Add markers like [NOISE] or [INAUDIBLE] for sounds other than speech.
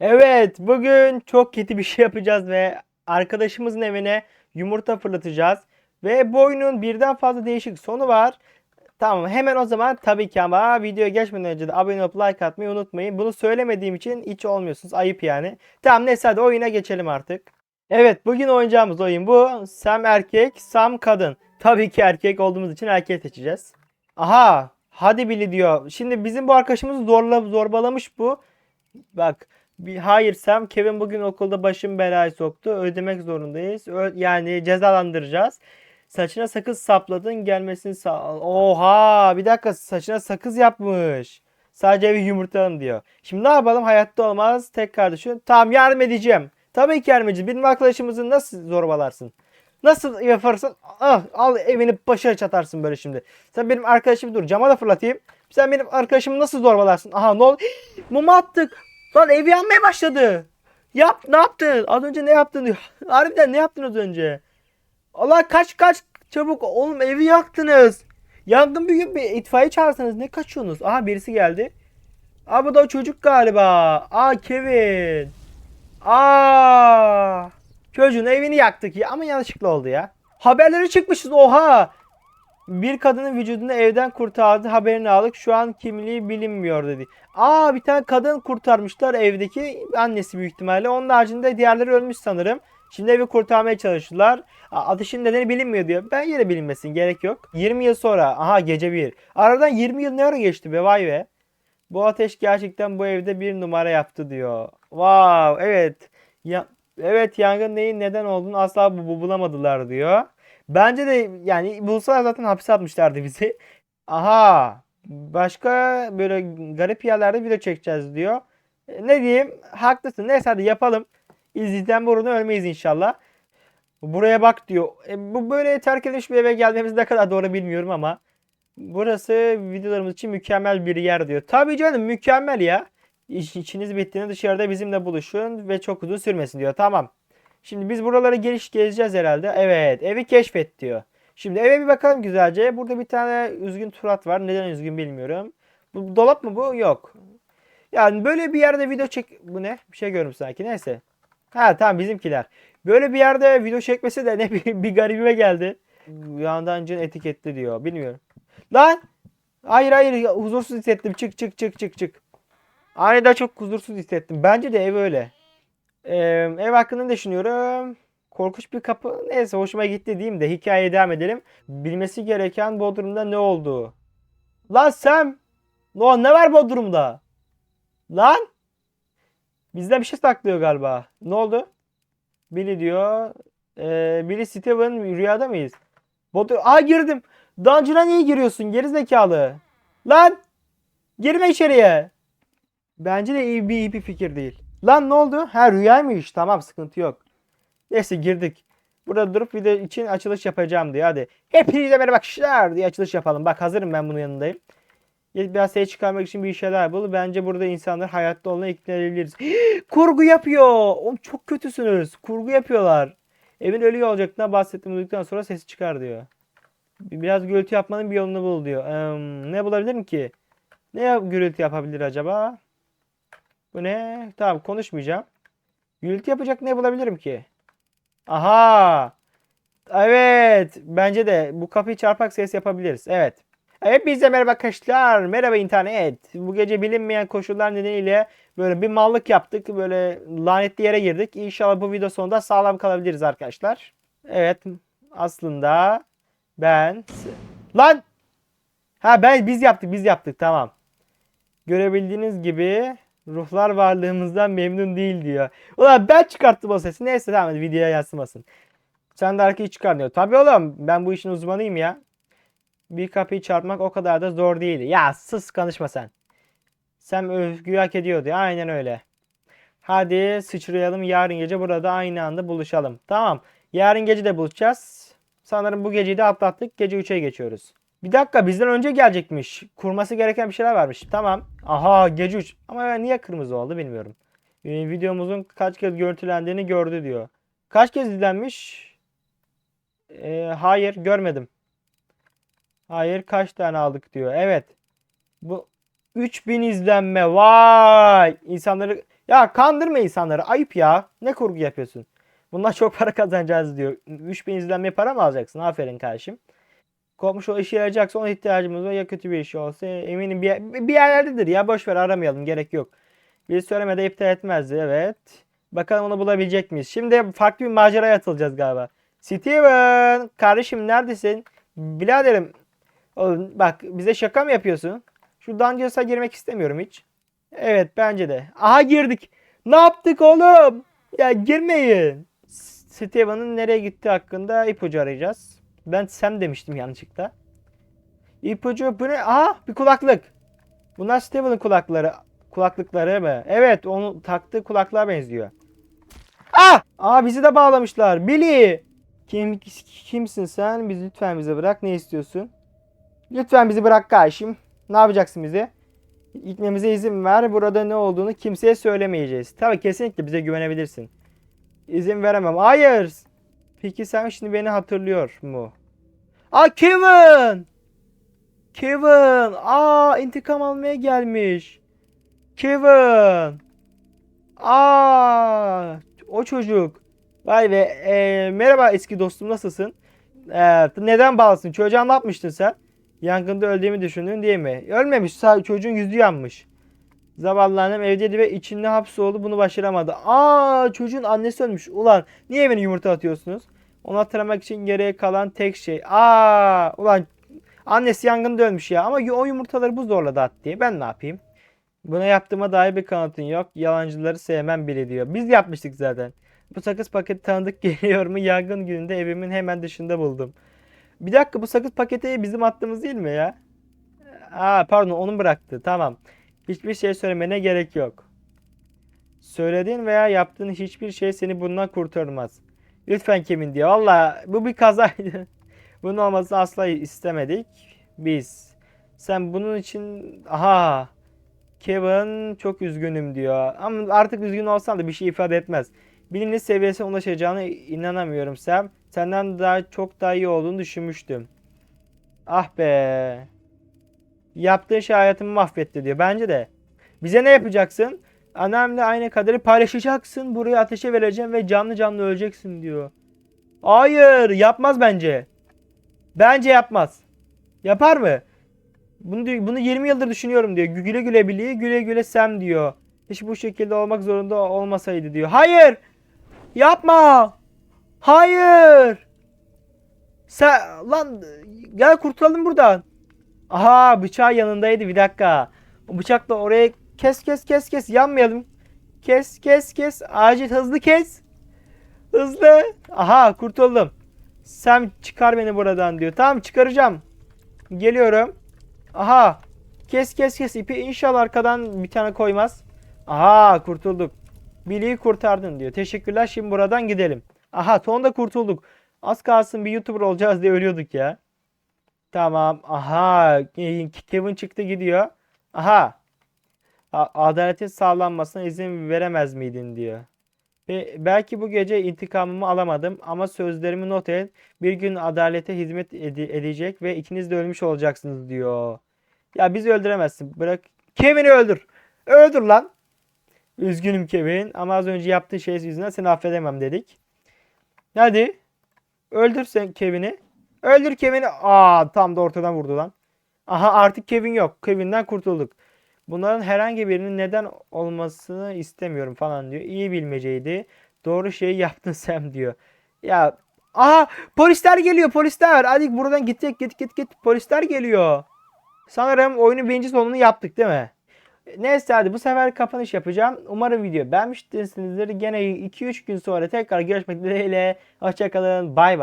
Evet, bugün çok kötü bir şey yapacağız ve arkadaşımızın evine yumurta fırlatacağız. Ve bu birden fazla değişik sonu var. Tamam, hemen o zaman tabii ki ama videoya geçmeden önce de abone olup like atmayı unutmayın. Bunu söylemediğim için hiç olmuyorsunuz. Ayıp yani. Tamam neyse hadi oyuna geçelim artık. Evet, bugün oynayacağımız oyun bu. Sam erkek, Sam kadın. Tabii ki erkek olduğumuz için erkek seçeceğiz. Aha, hadi Billy diyor. Şimdi bizim bu arkadaşımız zorla zorbalamış bu. Bak hayır Sam Kevin bugün okulda başım belaya soktu. Ödemek zorundayız. Ö- yani cezalandıracağız. Saçına sakız sapladın gelmesini sağ... Oha bir dakika saçına sakız yapmış. Sadece bir yumurtalım diyor. Şimdi ne yapalım hayatta olmaz. Tek kardeşim. Tamam yardım edeceğim. Tabii ki yardım edeceğim. Benim arkadaşımızı nasıl zorbalarsın? Nasıl yaparsın? Ah, al evini başa çatarsın böyle şimdi. Sen benim arkadaşımı dur cama da fırlatayım. Sen benim arkadaşımı nasıl zorbalarsın? Aha ne oldu? [GASPS] Mum attık. Lan ev yanmaya başladı. Yap ne yaptın? Az önce ne yaptın. [LAUGHS] Harbiden ne yaptın az önce? Allah kaç kaç çabuk oğlum evi yaktınız. Yangın gün bir itfaiye çağırsanız ne kaçıyorsunuz? Aha birisi geldi. Aa bu da o çocuk galiba. Aa Kevin. Aa çocuğun evini yaktık ya ama yanlışlıkla oldu ya. Haberleri çıkmışız oha. Bir kadının vücudunu evden kurtardı haberini aldık. Şu an kimliği bilinmiyor dedi. Aa bir tane kadın kurtarmışlar evdeki annesi büyük ihtimalle. Onun haricinde diğerleri ölmüş sanırım. Şimdi evi kurtarmaya çalıştılar. Ateşin nedeni bilinmiyor diyor. Ben yine bilinmesin gerek yok. 20 yıl sonra aha gece 1. Aradan 20 yıl ne ara geçti be vay be. Bu ateş gerçekten bu evde bir numara yaptı diyor. Wow evet. Ya, evet yangın neyin neden olduğunu asla bu, bu- bulamadılar diyor. Bence de yani bulsalar zaten hapse atmışlardı bizi. [LAUGHS] Aha. Başka böyle garip yerlerde video çekeceğiz diyor. E, Ne diyeyim? Haklısın. Neyse hadi yapalım. İzleyiciden borunu ölmeyiz inşallah. Buraya bak diyor. E, bu böyle terk edilmiş bir eve gelmemiz ne kadar doğru bilmiyorum ama. Burası videolarımız için mükemmel bir yer diyor. Tabii canım mükemmel ya. İş, içiniz bittiğinde dışarıda bizimle buluşun ve çok uzun sürmesin diyor. Tamam. Şimdi biz buraları geliş gezeceğiz herhalde. Evet, evi keşfet diyor. Şimdi eve bir bakalım güzelce. Burada bir tane üzgün Turat var. Neden üzgün bilmiyorum. Bu dolap mı bu? Yok. Yani böyle bir yerde video çek... Bu ne? Bir şey görüyorum sanki. Neyse. Ha tamam bizimkiler. Böyle bir yerde video çekmesi de ne [LAUGHS] bir, bir garibime geldi. Yandan cin etiketli diyor. Bilmiyorum. Lan! Hayır hayır huzursuz hissettim. Çık çık çık çık çık. Aniden çok huzursuz hissettim. Bence de ev öyle. Ee, ev hakkında düşünüyorum? Korkunç bir kapı. Neyse hoşuma gitti diyeyim de hikayeye devam edelim. Bilmesi gereken Bodrum'da ne oldu? Lan Sam! No, ne var Bodrum'da? Lan! Bizden bir şey saklıyor galiba. Ne oldu? Billy diyor. Ee, Billy Steven rüyada mıyız? Bodrum... Aa girdim. Dungeon'a niye giriyorsun geri zekalı? Lan! Girme içeriye. Bence de iyi bir, iyi bir fikir değil. Lan ne oldu? Ha rüyaymış. Tamam sıkıntı yok. Neyse girdik. Burada durup video için açılış yapacağım diye hadi. Hepinize merhaba arkadaşlar diye açılış yapalım. Bak hazırım ben bunun yanındayım. Biraz ses çıkarmak için bir şeyler bul. Bence burada insanlar hayatta olmaya ikna edebiliriz. [GASPS] Kurgu yapıyor. Oğlum çok kötüsünüz. Kurgu yapıyorlar. Evin ölüyor olacaklarından bahsettim duyduktan sonra sesi çıkar diyor. Biraz gürültü yapmanın bir yolunu bul diyor. Eee, ne bulabilirim ki? Ne gürültü yapabilir acaba? Bu ne? Tamam konuşmayacağım. Gürültü yapacak ne bulabilirim ki? Aha! Evet. Bence de bu kapıyı çarpak ses yapabiliriz. Evet. Evet bize merhaba arkadaşlar. Merhaba internet. Bu gece bilinmeyen koşullar nedeniyle böyle bir mallık yaptık. Böyle lanetli yere girdik. İnşallah bu video sonunda sağlam kalabiliriz arkadaşlar. Evet. Aslında ben... Lan! Ha ben biz yaptık biz yaptık tamam. Görebildiğiniz gibi ruhlar varlığımızdan memnun değil diyor. Ulan ben çıkarttım o sesi. Neyse tamam hadi videoya yansımasın. Sen de arkayı çıkar diyor. Tabii oğlum ben bu işin uzmanıyım ya. Bir kapıyı çarpmak o kadar da zor değil. Ya sus konuşma sen. Sen övgüyü hak ediyor diyor. Aynen öyle. Hadi sıçrayalım yarın gece burada aynı anda buluşalım. Tamam. Yarın gece de buluşacağız. Sanırım bu geceyi de atlattık. Gece 3'e geçiyoruz. Bir dakika bizden önce gelecekmiş. Kurması gereken bir şeyler varmış. Tamam. Aha gece 3. Ama niye kırmızı oldu bilmiyorum. Ee, videomuzun kaç kez görüntülendiğini gördü diyor. Kaç kez izlenmiş? Ee, hayır görmedim. Hayır kaç tane aldık diyor. Evet. Bu 3000 izlenme. Vay! İnsanları Ya kandırma insanları. Ayıp ya. Ne kurgu yapıyorsun? Bundan çok para kazanacağız diyor. 3000 izlenme para mı alacaksın? Aferin kardeşim. Kopmuş o işe yarayacaksa ona ihtiyacımız var. Ya kötü bir iş olsa eminim bir, bir yerlerdedir ya. Boş ver aramayalım. Gerek yok. Bir söylemede iptal etmezdi. Evet. Bakalım onu bulabilecek miyiz? Şimdi farklı bir maceraya atılacağız galiba. Steven! Kardeşim neredesin? Biraderim. Oğlum bak bize şaka mı yapıyorsun? Şu Dungeons'a girmek istemiyorum hiç. Evet bence de. Aha girdik. Ne yaptık oğlum? Ya girmeyin. Steven'ın nereye gittiği hakkında ipucu arayacağız. Ben Sam demiştim yanlışlıkla. İpucu bu ne? Aha bir kulaklık. Bunlar Steven'ın kulakları. Kulaklıkları mı? Evet onu taktığı kulaklığa benziyor. Ah! Aa bizi de bağlamışlar. Billy! Kim, kimsin sen? Bizi lütfen bize bırak. Ne istiyorsun? Lütfen bizi bırak kardeşim. Ne yapacaksın bize? Gitmemize izin ver. Burada ne olduğunu kimseye söylemeyeceğiz. Tabii kesinlikle bize güvenebilirsin. İzin veremem. Hayır. Peki sen şimdi beni hatırlıyor mu? Aa Kevin! Kevin! Aa intikam almaya gelmiş. Kevin! Aa o çocuk. Vay be. Ee, merhaba eski dostum nasılsın? Ee, neden bağlısın? Çocuğa ne yapmıştın sen? Yangında öldüğümü düşündün değil mi? Ölmemiş. Çocuğun yüzü yanmış. Zavallı annem evdeydi ve içinde hapsoldu. Bunu başaramadı. Aa çocuğun annesi ölmüş. Ulan niye beni yumurta atıyorsunuz? Onu hatırlamak için geriye kalan tek şey. Aa ulan annesi yangında ölmüş ya. Ama o yumurtaları bu zorladı at diye. Ben ne yapayım? Buna yaptığıma dair bir kanıtın yok. Yalancıları sevmem bile diyor. Biz yapmıştık zaten. Bu sakız paketi tanıdık [LAUGHS] geliyor mu? Yangın gününde evimin hemen dışında buldum. Bir dakika bu sakız paketi bizim attığımız değil mi ya? Aa pardon onu bıraktı. Tamam. Hiçbir şey söylemene gerek yok. Söylediğin veya yaptığın hiçbir şey seni bundan kurtarmaz. Lütfen Kevin diyor. Valla bu bir kazaydı. [LAUGHS] Bunun olmasını asla istemedik. Biz. Sen bunun için... Aha. Kevin çok üzgünüm diyor. Ama artık üzgün olsan da bir şey ifade etmez. Bilinç seviyesine ulaşacağına inanamıyorum Sam. Senden daha çok daha iyi olduğunu düşünmüştüm. Ah be. Yaptığın şey hayatımı mahvetti diyor. Bence de. Bize ne yapacaksın? Annemle aynı kaderi paylaşacaksın. Burayı ateşe vereceğim ve canlı canlı öleceksin diyor. Hayır yapmaz bence. Bence yapmaz. Yapar mı? Bunu, bunu 20 yıldır düşünüyorum diyor. Güle güle Billy, güle güle Sam diyor. Hiç bu şekilde olmak zorunda olmasaydı diyor. Hayır! Yapma! Hayır! Sen lan gel kurtulalım buradan. Aha bıçağı yanındaydı bir dakika. O bıçakla oraya kes kes kes kes yanmayalım. Kes kes kes acil hızlı kes. Hızlı. Aha kurtuldum. Sen çıkar beni buradan diyor. Tamam çıkaracağım. Geliyorum. Aha. Kes kes kes ipi inşallah arkadan bir tane koymaz. Aha kurtulduk. Billy'yi kurtardın diyor. Teşekkürler şimdi buradan gidelim. Aha sonunda kurtulduk. Az kalsın bir YouTuber olacağız diye ölüyorduk ya. Tamam. Aha. Kevin çıktı gidiyor. Aha. Adaletin sağlanmasına izin veremez miydin diyor. Ve belki bu gece intikamımı alamadım ama sözlerimi not et. Bir gün adalete hizmet ede- edecek ve ikiniz de ölmüş olacaksınız diyor. Ya bizi öldüremezsin. Bırak. Kevin'i öldür. Öldür lan. Üzgünüm Kevin ama az önce yaptığı şey yüzünden seni affedemem dedik. Hadi. Öldür sen Kevin'i. Öldür Kevin'i. Aa tam da ortadan vurdu lan. Aha artık Kevin yok. Kevin'den kurtulduk. Bunların herhangi birinin neden olmasını istemiyorum falan diyor. İyi bilmeceydi. Doğru şeyi [LAUGHS] yaptın Sam diyor. Ya aha polisler geliyor polisler. Hadi buradan gidecek git git git polisler geliyor. Sanırım oyunun birinci sonunu yaptık değil mi? Neyse hadi bu sefer kapanış yapacağım. Umarım video beğenmişsinizdir. Gene 2-3 gün sonra tekrar görüşmek dileğiyle. Hoşçakalın. Bay bay.